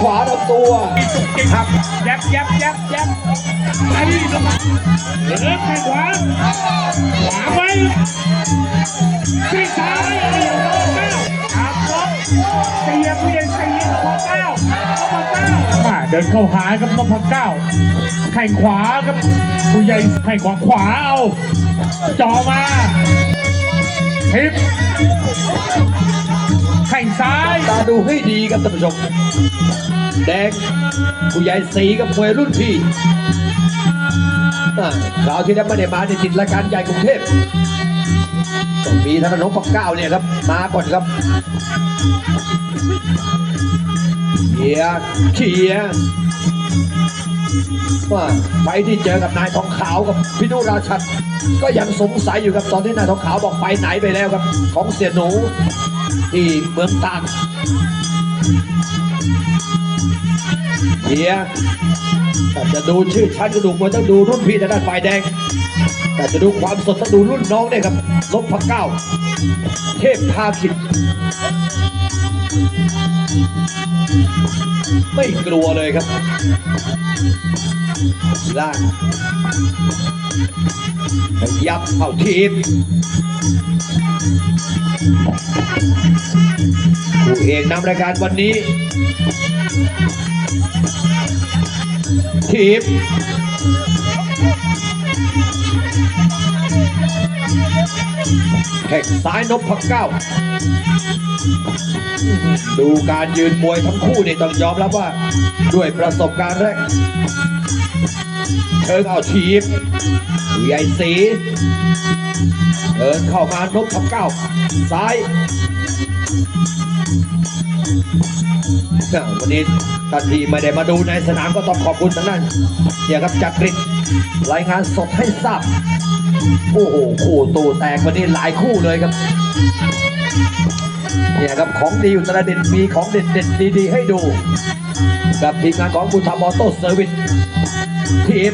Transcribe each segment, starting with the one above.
ขวาลำตัวมีจุกจิกหักยับยับยับยับไอ้ลงมาเดินแข้งขวา ขวาไว้ที่ซ้ายเก้าขาล็อกเสียบเพียงเสียบพอเก้าพอเก้ามาเดินเข้าหากับนพเก้าแข่ขวากับผู้ใหญ่แข่ขวาขวาเอาจ่อมาทิป ดูให้ดีครับท่านผู้ชม แดงผู้ใหญ่สีกับมวยรุ่นพี่คราวที่แล้วไม่ได้มาในจิตรายการใหญ่กรุงเทพต้องมีท่านนพเก้าเนี่ยครับ มาก่อนครับเขียเขีย ว่าไปที่เจอกับนายทองขาวกับพินุราชัดก็ยังสงสัยอยู่ครับตอนที่นายทองขาวบอกไปไหนไปแล้วครับ ของเสียหนูที่เมืองตากเฮียแต่จะดูชื่อชั้นกระดูกมวยต้องดูรุ่นพี่ทางด้านฝ่ายแดง แต่จะดูความสดต้องดูรุ่นน้องเนี่ยครับลบพักเก้า เทพพาคิด ไม่กลัวเลยครับล่างขยับเข้าทีมผู้เอกนำรายการวันนี้ ทีม แข่งซ้ายนพเก้า ดูการยืนมวยทั้งคู่นี่ต้องยอมรับว่า ด้วยประสบการณ์แรกเชิงเอาทีพใหญ่สีเดินเข้ามานพเก้า ซ้าย วันนี้ท่านที่ไม่ได้มาดูในสนามก็ต้องขอบคุณท่านนั้นเนี่ยครับจักริดรายงานสดให้ทราบโอ้โหคู่ตูแตกวันนี้หลายคู่เลยครับเนี่ยครับของดีอุตรดิตถ์มีของเด็ดๆดีๆให้ดู กับทีมงานของบุธามอโต้เซอร์วิสทีม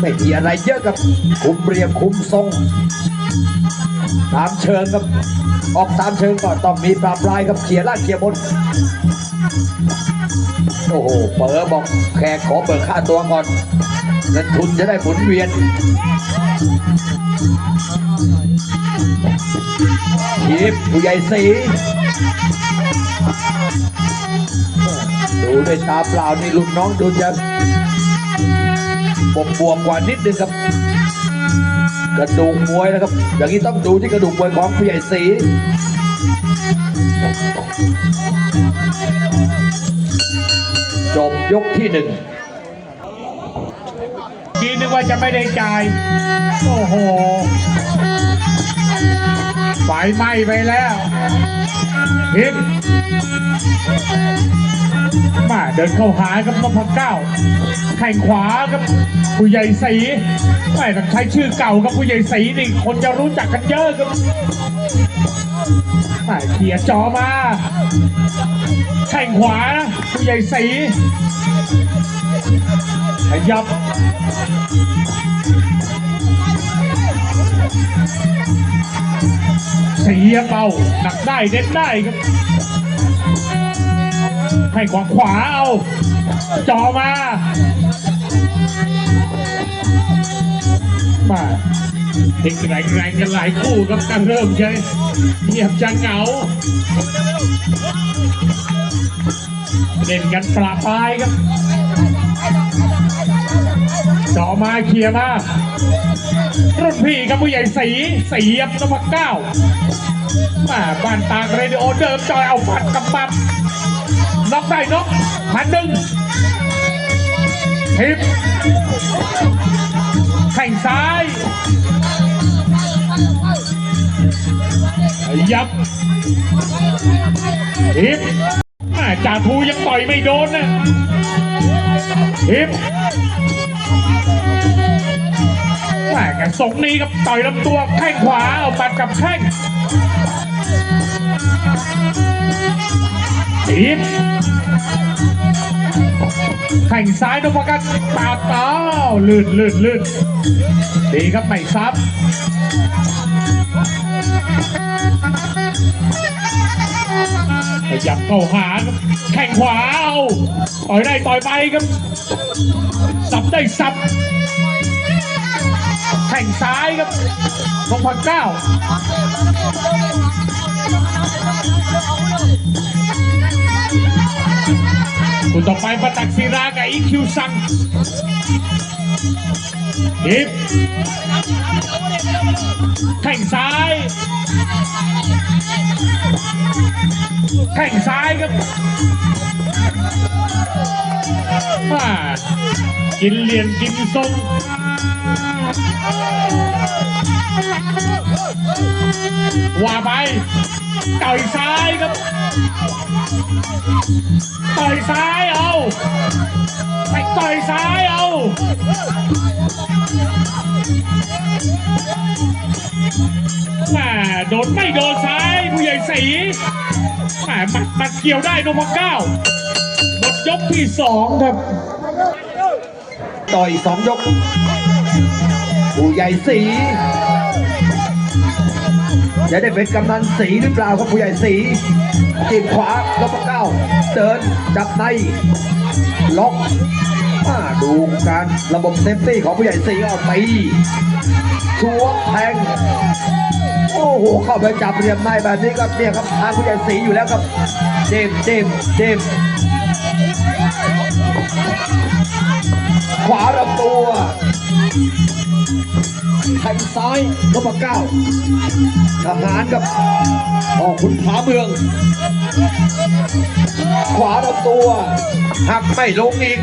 ไม่มีอะไรเยอะกับคุมเรียมคุมทรง ตามเชิงครับออกตามเชิงก่อนต้องมีปราบปลายกับเขียร์ลาดเขียบน โอ้โหเปิดบอกแขกขอเบิกค่าตัวก่อนเงินทุนจะได้หมุนเวียนทีมผู้ใหญ่สีดูด้วยตาเปล่านี่ลูกน้องดูจะบวมบวมกว่านิดนึงครับ กระดูกมวยนะครับ อย่างนี้ต้องดูที่กระดูกมวยของผู้ใหญ่สีจบยกที่หนึ่งยีนึกว่าจะไม่ได้จ่าย โอ้โห ไฟไหม้ไปแล้วฮิปมาเดินเข้าหากับนพเก้าแข่งขวากับผู้ใหญ่สีไม่ต้องใช้ชื่อเก่ากับผู้ใหญ่สีนี่คนจะรู้จักกันเยอะครับมาเขี่ยจอมาแข่งขวาผู้ใหญ่สีขยับ เสียเบาหนักได้เด็ดได้ครับ ให้ขวาขวาเอาจ่อมามาเด็กแรงแรงกันหลายคู่ครับกันเริ่มใช่เงียบจะเหงาเล่นกันปลาปลายครับ จอมาเคลียร์มารุ่นพี่กับผู้ใหญ่สีสียับนพเก้ามาบ้านตากเรดิโอเดิมจอยเอาฟันกับปับน็อกได้น็อกพันหนึ่งทิปแข่งซ้ายยับทิปมาจ่าทูยังต่อยไม่โดนนะทิป แม่กันสงนี้ครับต่อยลำตัวแข้งขวาเอาปัดกับแข้งทีบแข่งซ้ายนพกันปาดเต้าลื่นลื่นลื่นดีครับไม่ซับยับเข้าหาแข้งขวาเอา ต่อยได้ต่อยไปครับ สับได้สับ แข่งซ้ายครับนพเก้า คุณต่อไปประตักศิรากับอีคิวซังดิบแข้งซ้ายแข้งซ้ายครับอ่ากินเหรียญกินทรงว่าไปต่อยซ้ายครับต่อยซ้ายเอาไปต่อยซ้ายเอาแหมโดนไม่โดนซ้ายผู้ใหญ่สีแหมมัดมัดเกี่ยวได้นพเก้าหมดยกที่สองครับ ต่อยสองยก ผู้ใหญ่สี จะได้เป็นกำนันสีหรือเปล่าครับผู้ใหญ่สีจีบขวานพเก้าเดินจับในล็อกดูการระบบเซฟตี้ของผู้ใหญ่สีเอาตีชัวแทงโอ้โหเข้าไปจับเหลี่ยมในแบบนี้ครับเนี่ยครับทางผู้ใหญ่สีอยู่แล้วครับเจมเจมเจมขวาลำตัว แทงซ้ายนพเก้าทหารกับออกขุนผาเมือง ขวาลำตัวหักไม่ลงอีก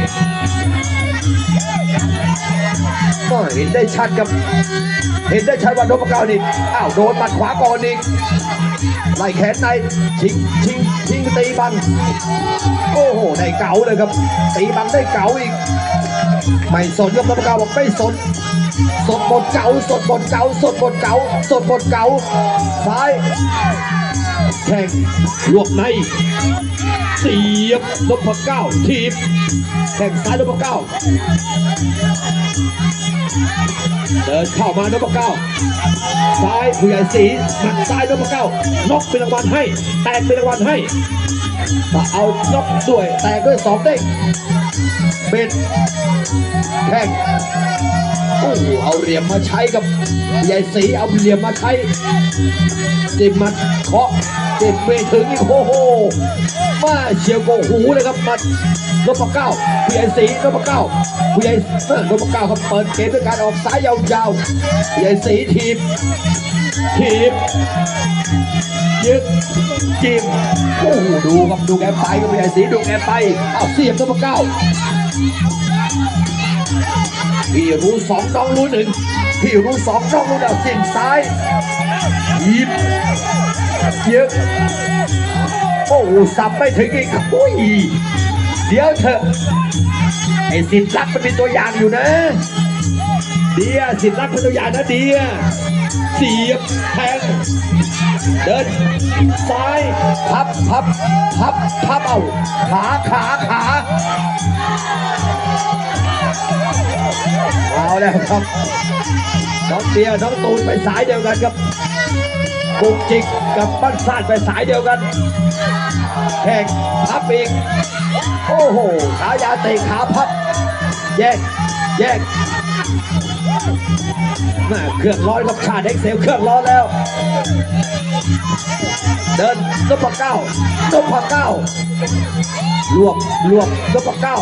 ก็เห็นได้ชัดครับ เห็นได้ชัดว่านพเก้านี่อ้าวโดนหมัดขวาก่อนอีกไล่แขนในชิงชิงชิงตีบังโอ้โหได้เก๋าเลยครับ ตีบังได้เก๋าอีก ไม่สนครับนพเก้าบอกไม่สน สดบทเก๋าสดบทเก๋าสดบทเก๋าสดบทเก๋าซ้ายแทงลวกในเสียบนพเก้าทีบแทงซ้ายนพเก้าเดินเข้ามานพเก้าซ้ายผู้ใหญ่สีหมัดซ้ายนพเก้านกเป็นรางวัลให้ แตกเป็นรางวัลให้มาเอานกด้วยแตกด้วยสองเด้งเบ็ดแทง โอ้เอาเหลี่ยมมาใช้กับผู้ใหญ่สีเอาเหลี่ยมมาใช้จิ้มมัดเคาะจิ้มไม่ถึงอีโอ้โหมาเฉียวโกหูเลยครับมัดนพเก้าผู้ใหญ่สีนพเก้าผู้ใหญ่เออนพเก้าครับเปิดเกมด้วยการออกซ้ายยาวๆผู้ใหญ่สีทีบทีบยึดจิ้มโอ้โหดูครับดูแกไปครับผู้ใหญ่สีดูแกไปเอาเสียบนพเก้า พี่รู้สองน้องรู้หนึ่งพี่รู้สองน้องรู้ดาวเส้นซ้ายหยิบเยอะโอ้สับไม่ถึงอีกอุ้ยเดี๋ยวเถอะไอ้สิทธิ์รักมันเป็นตัวอย่างอยู่นะ เดียสิทธิ์รักเป็นตัวอย่างนะเดียเสียบแทงเดินซ้ายพับพับพับพับเอาขาขาขา เอาแล้วครับน้องเตียน้องตูนไปสายเดียวกันครับปุกจิกกับปั้นซาดไปสายเดียวกันแข่งพับอีกโอ้โหขายาเตะขาพับ แยก แยก แม่เครื่องร้อนกับชาเด็กเซลเครื่องร้อนแล้ว เดินนพเก้านพเก้ารวบรวบนพเก้า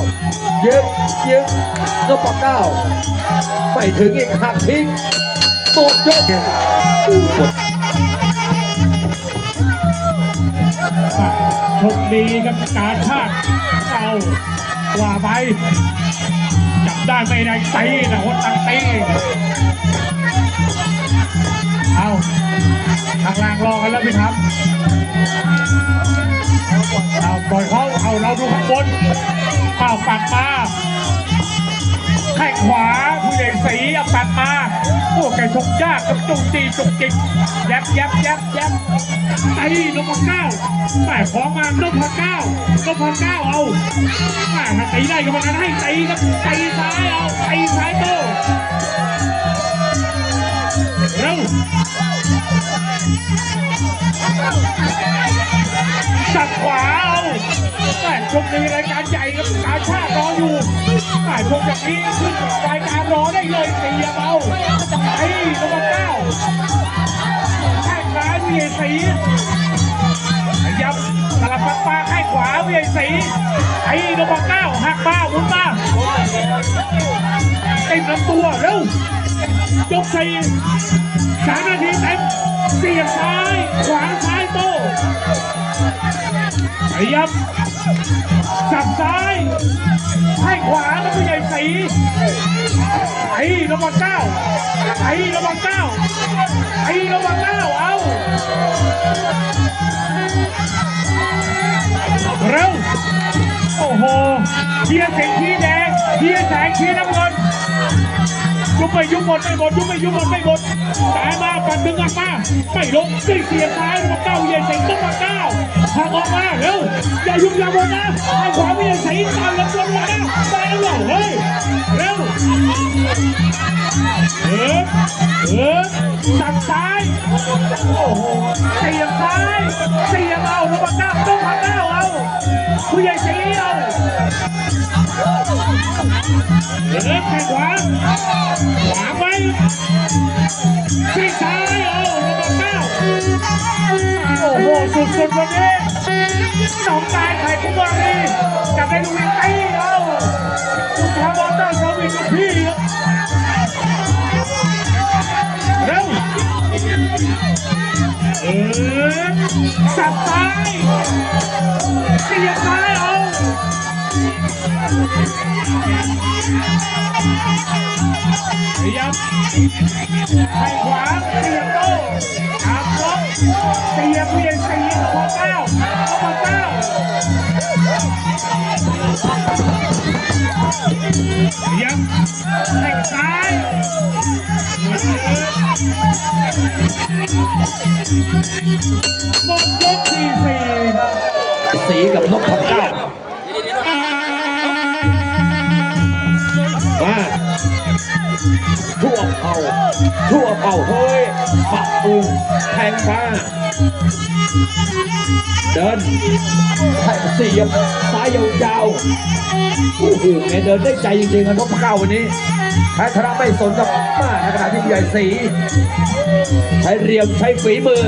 ยึดยึดนพเก้าไม่ถึงอีกหักทิ้งหมดยกหมดชมดีครับการชาติเอากว่าไป ได้ไม่ได้ตีนะคนตั้งตีเอาทางล่างรอกันแล้วพี่ครับเอาปล่อยเขาเอาเราดูข้างบนเอาปัดมาแข้งขวาผู้ใหญ่สีเอาปัดมา โอ้แกชกยากกับจุกตีจุกจิกยับยับยับยับไอ้นพเก้าแม่ของมานพเก้านพเก้าเอาแม่ถ้าตีได้ก็มันนะให้ตีครับตีซ้ายเอาตีซ้ายโตเร็ว สับขวาเอาแม่ชมในรายการใหญ่ครับการชาติรออยู่ฝ่ายพวกจากนี้ขึ้นรายการรอได้เลยเสียเบาไอ้นพเก้าแข้งซ้ายวีสีขยับสลับปักปาแข้งขวาวีสีไอ้นพเก้าหักมาหมุนมาติดลำตัวเร็ว ยกสี่สามนาทีเต็มเสียบซ้าย ขวางซ้ายโต้ขยับสับซ้ายให้ขวาแล้วผู้ใหญ่สีไอ้ระวังเก้าไอ้ระวังเก้าไอ้ระวังเก้าเอาเร็วโอ้โหเชียร์เสียงชี้แดงเชียร์แสงเชีน้ำเงิน ยุบไม่ยุบหมดไม่หมดยุบไม่ยุบหมดไม่หมดแต่มาปัดดึงออกมาไม่ลงด้วยเสียงซ้ายมาเก้าเย็นใส่ต้องมาเก้าทางออกมาเร็วอย่ายุบอย่าหมดนะทางขวาไม่ยังใส่ตามลำตัวนะไปแล้วเหรอเฮ้ยเร็วเออเออสั่งซ้ายโอ้โหเสียงซ้ายเสียเอาลงมาเก้าต้องมาเก้าเอาผู้ใหญ่เสียเอา เออแข้งขวาขวาไว้ที่ซ้ายเอาระเบิดเก้าโอ้โห สุดๆวันนี้สองตายไข่กุบารีจะเป็นวินตีเอาอุณทามอเตอร์สวิงกับพี่เร็วเออสับซ้ายเสียบซ้ายเอา พยายามให้ขวาเสียบโต้ตามบล็อกเสียบเวียนเสียบพอเก้าพอเก้าพยายามให้ซ้ายหมดยกที่สี่สีกับนพเก้า ทั่วเผาทั่วเผาเฮ้ยปักปูแทงฟ้า เดินแทงเสียบซ้ายยาวๆโอ้โหแกเดินได้ใจจริงๆอะนพเก้าวันนี้แพ้ชนะไม่สนกับมาในขณะที่ใหญ่สี ใช้เหลี่ยมใช้ฝีมือ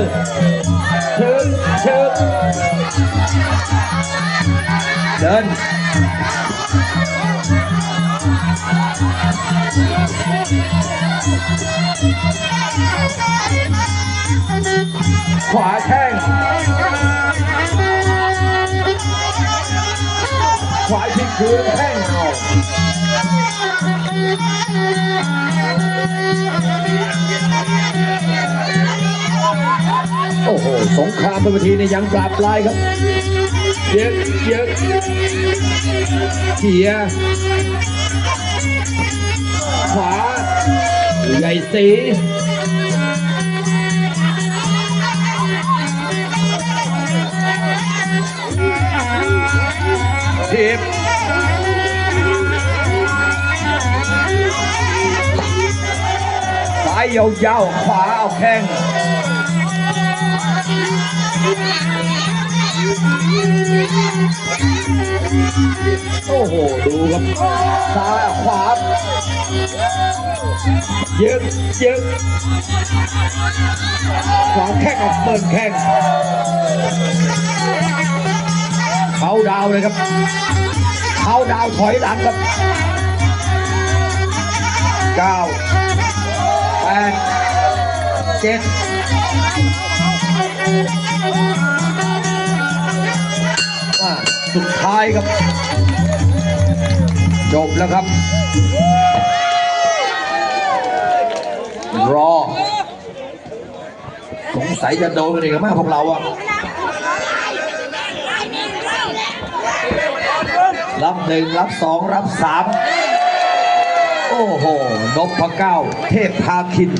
เชิญเชิญเดิน ขวาแข้ง ขวาทิ้งคืนแข้งเอาโอ้โห สงครามบนเวทีเนี่ยยังปราบปลายครับ เยอะเยอะเขียร์ ใหญ่สีทิบซ้ายยาวๆ ขวาเอาแข้ง โอ้โห ดูครับซ้ายขวาเยอะเยอะขวาแข้งกับเปิดแข้งเขาดาวเลยครับเขาดาวถอยหลังครับเก้าแปดเจ็ด สุดท้ายครับ จบแล้วครับ รอ สงสัยจะโดนกันอีกมากพวกเราอะรับหนึ่งรับสองรับสามโอ้โหนพระเก้า เทพพาคิน